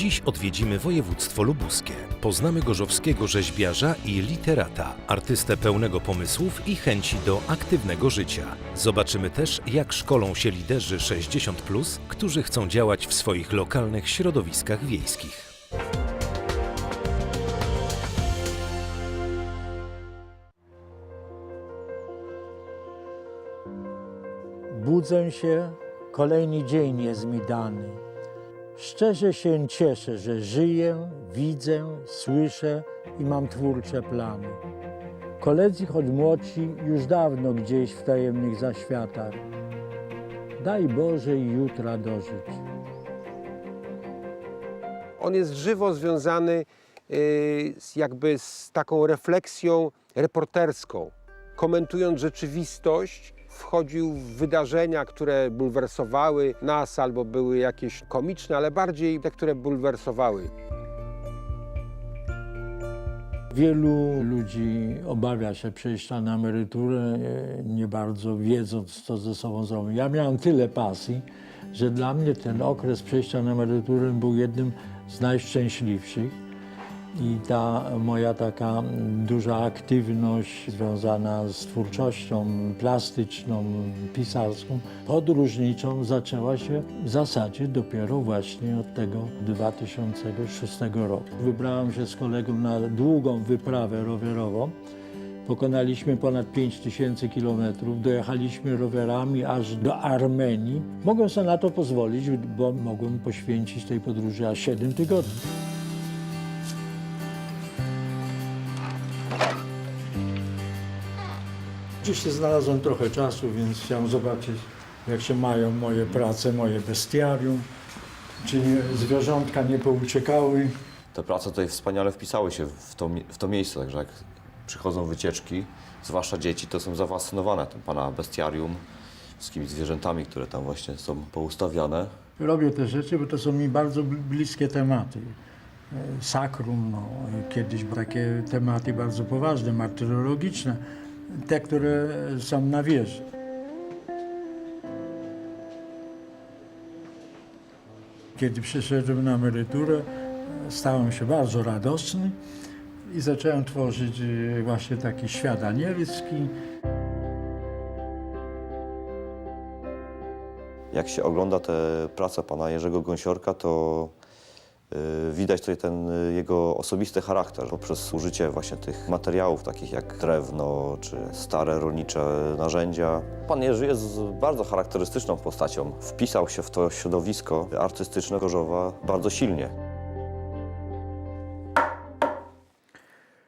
Dziś odwiedzimy województwo lubuskie. Poznamy gorzowskiego rzeźbiarza i literata, artystę pełnego pomysłów i chęci do aktywnego życia. Zobaczymy też, jak szkolą się liderzy 60+, którzy chcą działać w swoich lokalnych środowiskach wiejskich. Budzę się, kolejny dzień jest mi dany. Szczerze się cieszę, że żyję, widzę, słyszę i mam twórcze plany. Koledzy choć młodsi już dawno gdzieś w tajemnych zaświatach. Daj Boże i jutra dożyć. On jest żywo związany y, jakby z taką refleksją reporterską. Komentując rzeczywistość, wchodził w wydarzenia, które bulwersowały nas albo były jakieś komiczne, ale bardziej te, które bulwersowały. Wielu ludzi obawia się przejścia na emeryturę, e, nie bardzo wiedząc, co ze sobą zrobić. Ja miałem tyle pasji, że dla mnie ten okres przejścia na emeryturę był jednym z najszczęśliwszych. I ta moja taka duża aktywność związana z twórczością plastyczną, pisarską, podróżniczą zaczęła się w zasadzie dopiero właśnie od tego 2006 roku. Wybrałem się z kolegą na długą wyprawę rowerową. Pokonaliśmy ponad 5000 kilometrów, dojechaliśmy rowerami aż do Armenii. Mogłem sobie na to pozwolić, bo mogłem poświęcić tej podróży aż 7 tygodni. Dzisiaj znalazłem trochę czasu, więc chciałem zobaczyć, jak się mają moje prace, moje bestiarium, czy nie, zwierzątka nie pouciekały. Te prace tutaj wspaniale wpisały się w to, mi- w to miejsce, także jak przychodzą wycieczki, zwłaszcza dzieci, to są zafascynowane tym pana bestiarium, wszystkimi zwierzętami, które tam właśnie są poustawiane. Robię te rzeczy, bo to są mi bardzo bl- bliskie tematy. E, Sakrum, no, kiedyś były takie tematy bardzo poważne, martyrologiczne, te, które są na wieży. Kiedy przyszedłem na emeryturę, stałem się bardzo radosny i zacząłem tworzyć e, właśnie taki świat anielski. Jak się ogląda te prace pana Jerzego Gąsiorka, to widać tutaj ten y, jego osobisty charakter poprzez użycie właśnie tych materiałów takich jak drewno czy stare rolnicze narzędzia. Pan Jerzy jest bardzo charakterystyczną postacią. Wpisał się w to środowisko artystyczne Gorzowa bardzo silnie.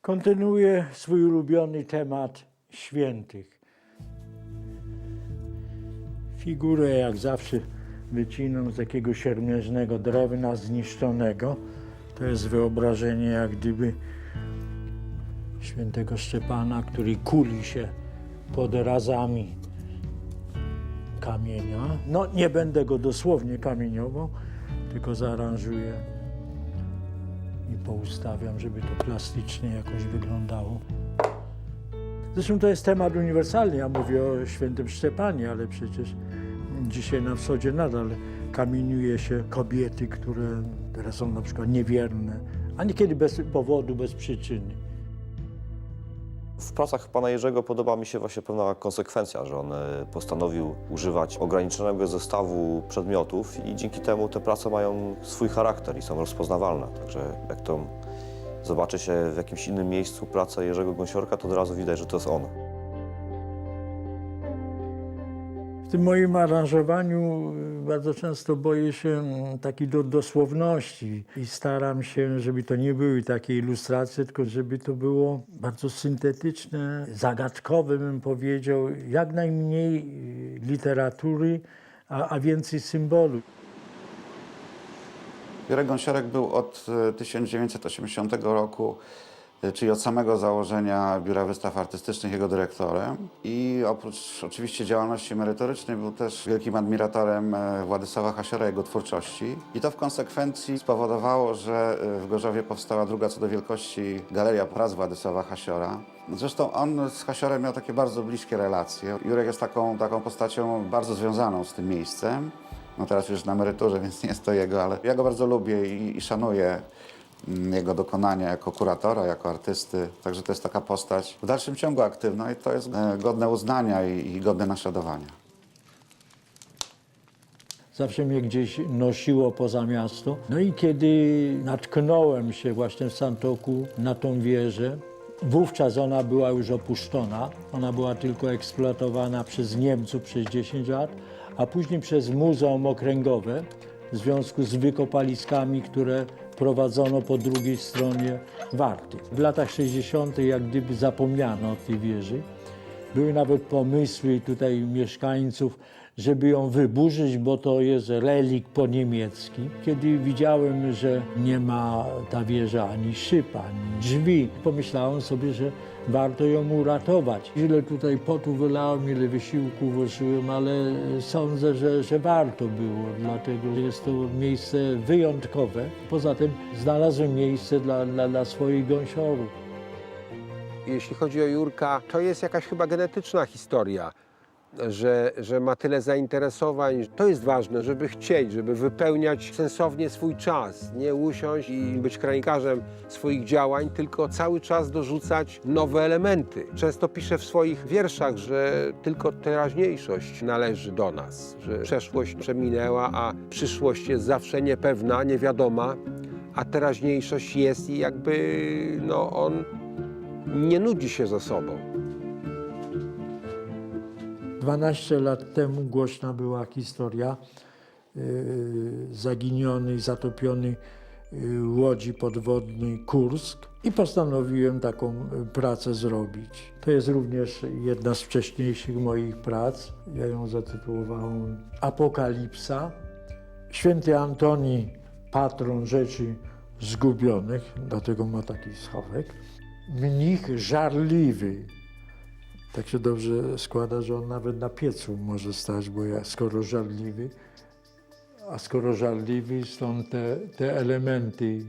Kontynuuję swój ulubiony temat świętych. Figurę jak zawsze wycinam z jakiegoś siermiężnego drewna zniszczonego. To jest wyobrażenie jak gdyby świętego Szczepana, który kuli się pod razami kamienia. No nie będę go dosłownie kamieniował, tylko zaaranżuję i poustawiam, żeby to plastycznie jakoś wyglądało. Zresztą to jest temat uniwersalny. Ja mówię o świętym Szczepanie, ale przecież dzisiaj na wschodzie nadal kamieniuje się kobiety, które, które są na przykład niewierne, a niekiedy bez powodu, bez przyczyny. W pracach pana Jerzego podoba mi się właśnie pewna konsekwencja, że on e, postanowił używać ograniczonego zestawu przedmiotów i dzięki temu te prace mają swój charakter i są rozpoznawalne. Także jak to zobaczy się w jakimś innym miejscu pracę Jerzego Gąsiorka, to od razu widać, że to jest on. Tym moim aranżowaniu y, bardzo często boję się mm, takiej do, dosłowności i staram się, żeby to nie były takie ilustracje, tylko żeby to było bardzo syntetyczne, zagadkowe bym powiedział, jak najmniej y, literatury, a, a więcej symbolu. Jurek Gąsiorek był od e, 1980 roku, e, czyli od samego założenia Biura Wystaw Artystycznych jego dyrektorem. I oprócz oczywiście działalności merytorycznej był też wielkim admiratorem e, Władysława Hasiora, jego twórczości. I to w konsekwencji spowodowało, że e, w Gorzowie powstała druga co do wielkości Galeria Prac Władysława Hasiora. Zresztą on z Hasiorem miał takie bardzo bliskie relacje. Jurek jest taką, taką postacią bardzo związaną z tym miejscem. No teraz już na emeryturze, więc nie jest to jego, ale ja go bardzo lubię i, i szanuję jego dokonania jako kuratora, jako artysty. Także to jest taka postać w dalszym ciągu aktywna i to jest e, godne uznania i, i godne naśladowania. Zawsze mnie gdzieś nosiło poza miasto. No i kiedy natknąłem się właśnie w Santoku na tą wieżę, wówczas ona była już opuszczona. Ona była tylko eksploatowana przez Niemców przez 10 lat, a później przez Muzeum Okręgowe w związku z wykopaliskami, które prowadzono po drugiej stronie Warty. W latach 60. jak gdyby zapomniano o tej wieży. Były nawet pomysły tutaj mieszkańców, żeby ją wyburzyć, bo to jest relik po niemiecki. Kiedy widziałem, że nie ma ta wieża ani szyb, ani drzwi, pomyślałem sobie, że warto ją uratować. Ile tutaj potu wylałem, ile wysiłku włożyłem, ale sądzę, że, że warto było, dlatego że jest to miejsce wyjątkowe. Poza tym znalazłem miejsce dla, dla, dla swoich gąsiorów. Jeśli chodzi o Jurka, to jest jakaś chyba genetyczna historia, że, że ma tyle zainteresowań. To jest ważne, żeby chcieć, żeby wypełniać sensownie swój czas, nie usiąść i być kronikarzem swoich działań, tylko cały czas dorzucać nowe elementy. Często pisze w swoich wierszach, że tylko teraźniejszość należy do nas, że przeszłość przeminęła, a przyszłość jest zawsze niepewna, niewiadoma, a teraźniejszość jest i jakby no, on nie nudzi się ze sobą. 12 lat temu głośna była historia yy, zaginionej, zatopionej yy, łodzi podwodnej Kursk i postanowiłem taką y, pracę zrobić. To jest również jedna z wcześniejszych moich prac. Ja ją zatytułowałem Apokalipsa. Święty Antoni, patron rzeczy zgubionych, dlatego ma taki schowek. Mnich żarliwy, tak się dobrze składa, że on nawet na piecu może stać, bo ja skoro żarliwy, a skoro żarliwy, stąd te, te elementy, yy,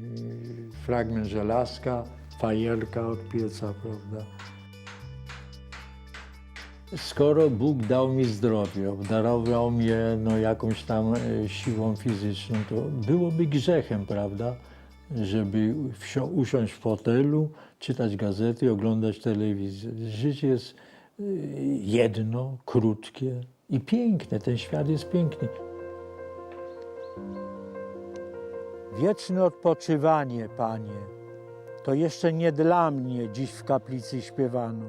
fragment żelazka, fajerka od pieca, prawda. Skoro Bóg dał mi zdrowie, obdarował mnie no, jakąś tam e, siłą fizyczną, to byłoby grzechem, prawda, żeby usiąść w fotelu, czytać gazety, oglądać telewizję. Życie jest y, jedno, krótkie i piękne. Ten świat jest piękny. Wieczne odpoczywanie, Panie, to jeszcze nie dla mnie dziś w kaplicy śpiewano.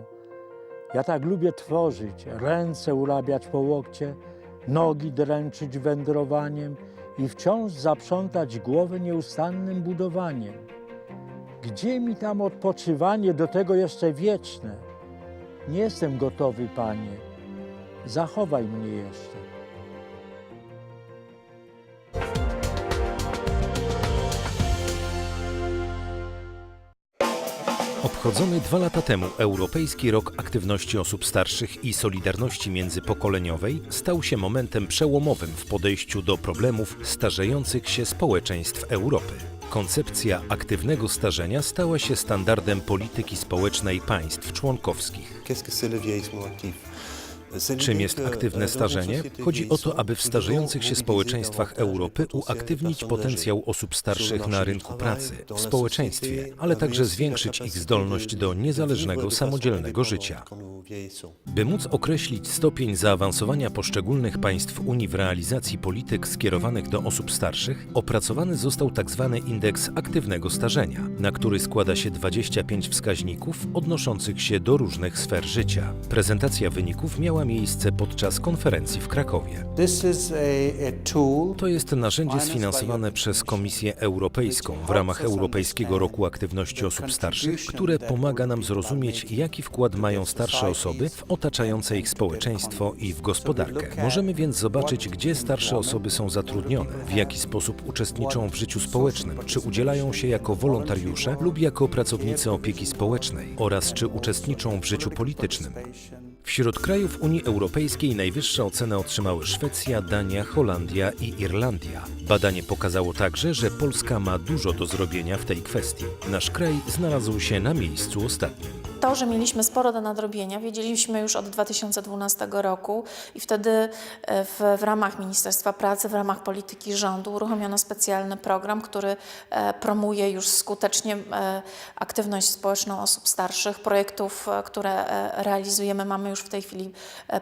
Ja tak lubię tworzyć, ręce urabiać po łokcie, nogi dręczyć wędrowaniem i wciąż zaprzątać głowę nieustannym budowaniem. Gdzie mi tam odpoczywanie, do tego jeszcze wieczne? Nie jestem gotowy, Panie. Zachowaj mnie jeszcze. Obchodzony dwa lata temu Europejski Rok Aktywności Osób Starszych i Solidarności Międzypokoleniowej stał się momentem przełomowym w podejściu do problemów starzejących się społeczeństw Europy. Koncepcja aktywnego starzenia stała się standardem polityki społecznej państw członkowskich. Czym jest aktywne starzenie? Chodzi o to, aby w starzejących się społeczeństwach Europy uaktywnić potencjał osób starszych na rynku pracy, w społeczeństwie, ale także zwiększyć ich zdolność do niezależnego, samodzielnego życia. By móc określić stopień zaawansowania poszczególnych państw Unii w realizacji polityk skierowanych do osób starszych, opracowany został tzw. indeks aktywnego starzenia, na który składa się 25 wskaźników odnoszących się do różnych sfer życia. Prezentacja wyników miała miejsce podczas konferencji w Krakowie. To jest narzędzie sfinansowane przez Komisję Europejską w ramach Europejskiego Roku Aktywności Osób Starszych, które pomaga nam zrozumieć, jaki wkład mają starsze osoby w otaczające ich społeczeństwo i w gospodarkę. Możemy więc zobaczyć, gdzie starsze osoby są zatrudnione, w jaki sposób uczestniczą w życiu społecznym, czy udzielają się jako wolontariusze lub jako pracownicy opieki społecznej oraz czy uczestniczą w życiu politycznym. Wśród krajów Unii Europejskiej najwyższe oceny otrzymały Szwecja, Dania, Holandia i Irlandia. Badanie pokazało także, że Polska ma dużo do zrobienia w tej kwestii. Nasz kraj znalazł się na miejscu ostatnim. To, że mieliśmy sporo do nadrobienia, wiedzieliśmy już od 2012 roku i wtedy e, w, w ramach Ministerstwa Pracy, w ramach polityki rządu uruchomiono specjalny program, który e, promuje już skutecznie e, aktywność społeczną osób starszych. Projektów, które realizujemy mamy już w tej chwili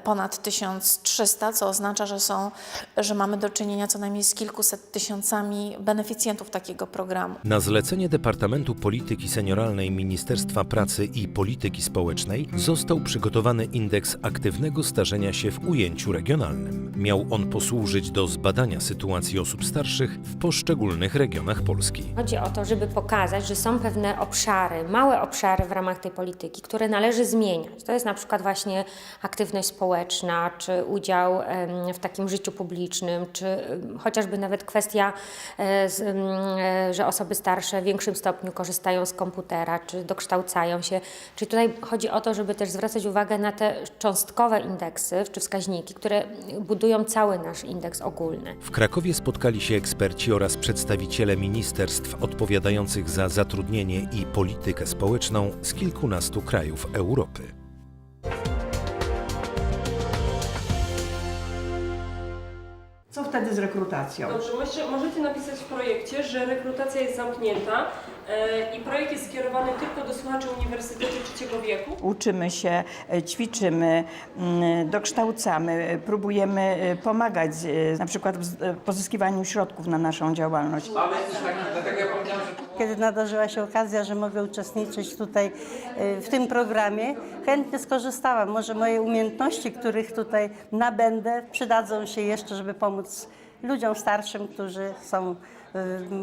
ponad 1300, co oznacza, że są, że mamy do czynienia co najmniej z kilkuset tysiącami beneficjentów takiego programu. Na zlecenie Departamentu Polityki Senioralnej Ministerstwa Pracy i Polityki Społecznej został przygotowany indeks aktywnego starzenia się w ujęciu regionalnym. Miał on posłużyć do zbadania sytuacji osób starszych w poszczególnych regionach Polski. Chodzi o to, żeby pokazać, że są pewne obszary, małe obszary w ramach tej polityki, które należy zmieniać. To jest na przykład właśnie aktywność społeczna, czy udział w takim życiu publicznym, czy chociażby nawet kwestia, e, e, że osoby starsze w większym stopniu korzystają z komputera, czy dokształcają się. Czyli tutaj chodzi o to, żeby też zwracać uwagę na te cząstkowe indeksy, czy wskaźniki, które budują cały nasz indeks ogólny. W Krakowie spotkali się eksperci oraz przedstawiciele ministerstw odpowiadających za zatrudnienie i politykę społeczną z kilkunastu krajów Europy. Co wtedy z rekrutacją? Dobrze, może, możecie napisać w projekcie, że rekrutacja jest zamknięta e, i projekt jest skierowany tylko do słuchaczy Uniwersytetu Trzeciego Wieku. Uczymy się, e, ćwiczymy, mm, dokształcamy, e, próbujemy e, pomagać e, na przykład w z- e, pozyskiwaniu środków na naszą działalność. Kiedy nadarzyła się okazja, że mogę uczestniczyć tutaj y, w tym programie, chętnie skorzystałam. Może moje umiejętności, których tutaj nabędę, przydadzą się jeszcze, żeby pomóc ludziom starszym, którzy są y,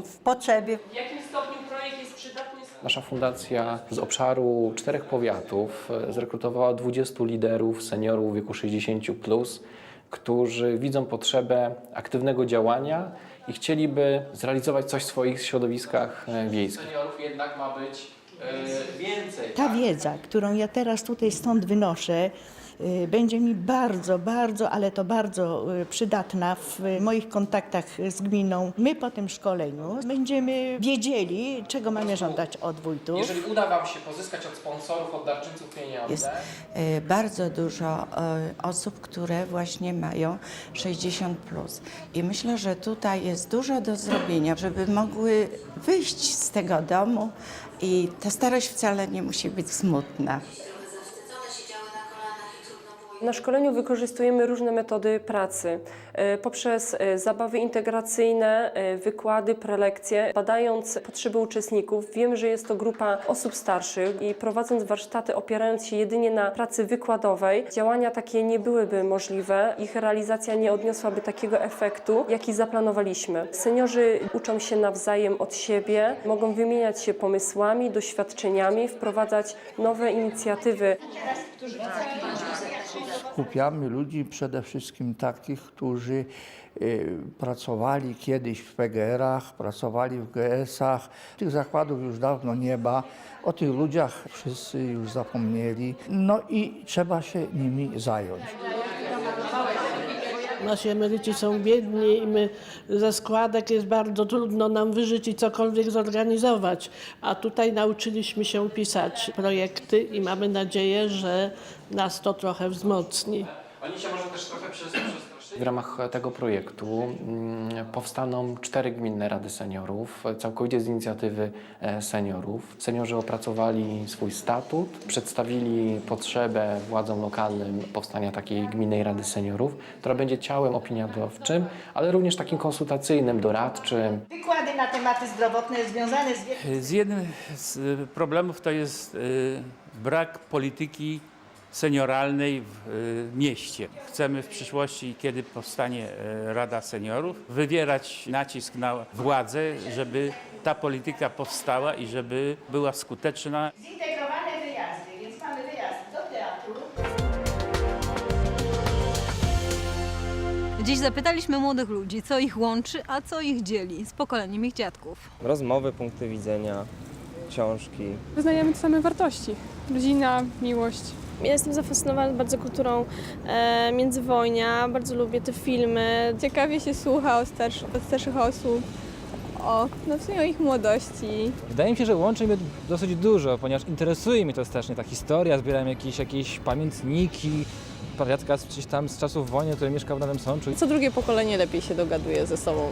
w potrzebie. W jakim stopniu projekt jest przydatny? Nasza fundacja z obszaru czterech powiatów e, zrekrutowała 20 liderów, seniorów w wieku 60, plus, którzy widzą potrzebę aktywnego działania i chcieliby zrealizować coś w swoich środowiskach e, wiejskich. Seniorów jednak ma być więcej. Ta wiedza, którą ja teraz tutaj stąd wynoszę, będzie mi bardzo, bardzo, ale to bardzo y, przydatna w moich kontaktach z gminą. My po tym szkoleniu będziemy wiedzieli, czego mamy żądać od wójtów. Jeżeli uda Wam się pozyskać od sponsorów, od darczyńców pieniądze, Jest y, bardzo dużo y, osób, które właśnie mają 60 plus. I myślę, że tutaj jest dużo do zrobienia, żeby mogły wyjść z tego domu i ta starość wcale nie musi być smutna. Na szkoleniu wykorzystujemy różne metody pracy e, poprzez e, zabawy integracyjne, e, wykłady, prelekcje. Badając potrzeby uczestników, wiem, że jest to grupa osób starszych i prowadząc warsztaty opierając się jedynie na pracy wykładowej, działania takie nie byłyby możliwe. Ich realizacja nie odniosłaby takiego efektu, jaki zaplanowaliśmy. Seniorzy uczą się nawzajem od siebie, mogą wymieniać się pomysłami, doświadczeniami, wprowadzać nowe inicjatywy. Skupiamy ludzi przede wszystkim takich, którzy y, pracowali kiedyś w PGR-ach, pracowali w GS-ach. Tych zakładów już dawno nie ma. O tych ludziach wszyscy już zapomnieli. No i trzeba się nimi zająć. Nasi emeryci są biedni i my ze składek jest bardzo trudno nam wyżyć i cokolwiek zorganizować. A tutaj nauczyliśmy się pisać projekty i mamy nadzieję, że nas to trochę wzmocni. Oni się może też trochę przestraszyć. W ramach tego projektu mm, powstaną cztery gminne rady seniorów, całkowicie z inicjatywy e, seniorów. Seniorzy opracowali swój statut, przedstawili potrzebę władzom lokalnym powstania takiej gminnej rady seniorów, która będzie ciałem opiniodawczym, ale również takim konsultacyjnym, doradczym. Wykłady na tematy zdrowotne związane z. Z jednym z problemów to jest y, brak polityki senioralnej w y, mieście. Chcemy w przyszłości, kiedy powstanie y, Rada Seniorów, wywierać nacisk na władzę, żeby ta polityka powstała i żeby była skuteczna. Zintegrowane wyjazdy, więc mamy wyjazd do teatru. Dziś zapytaliśmy młodych ludzi, co ich łączy, a co ich dzieli z pokoleniem ich dziadków. Rozmowy, punkty widzenia, książki. Wyznajemy te same wartości. Rodzina, miłość. Ja jestem zafascynowana bardzo kulturą e, międzywojnia, bardzo lubię te filmy. Ciekawie się słucha o od starszych osób, o, no w sumie o ich młodości. Wydaje mi się, że łączy mnie dosyć dużo, ponieważ interesuje mnie to strasznie ta historia, zbieram jakieś, jakieś pamiętniki, pradziadka gdzieś tam z czasów wojny, który mieszkał w Nowym Sączu. Co drugie pokolenie lepiej się dogaduje ze sobą.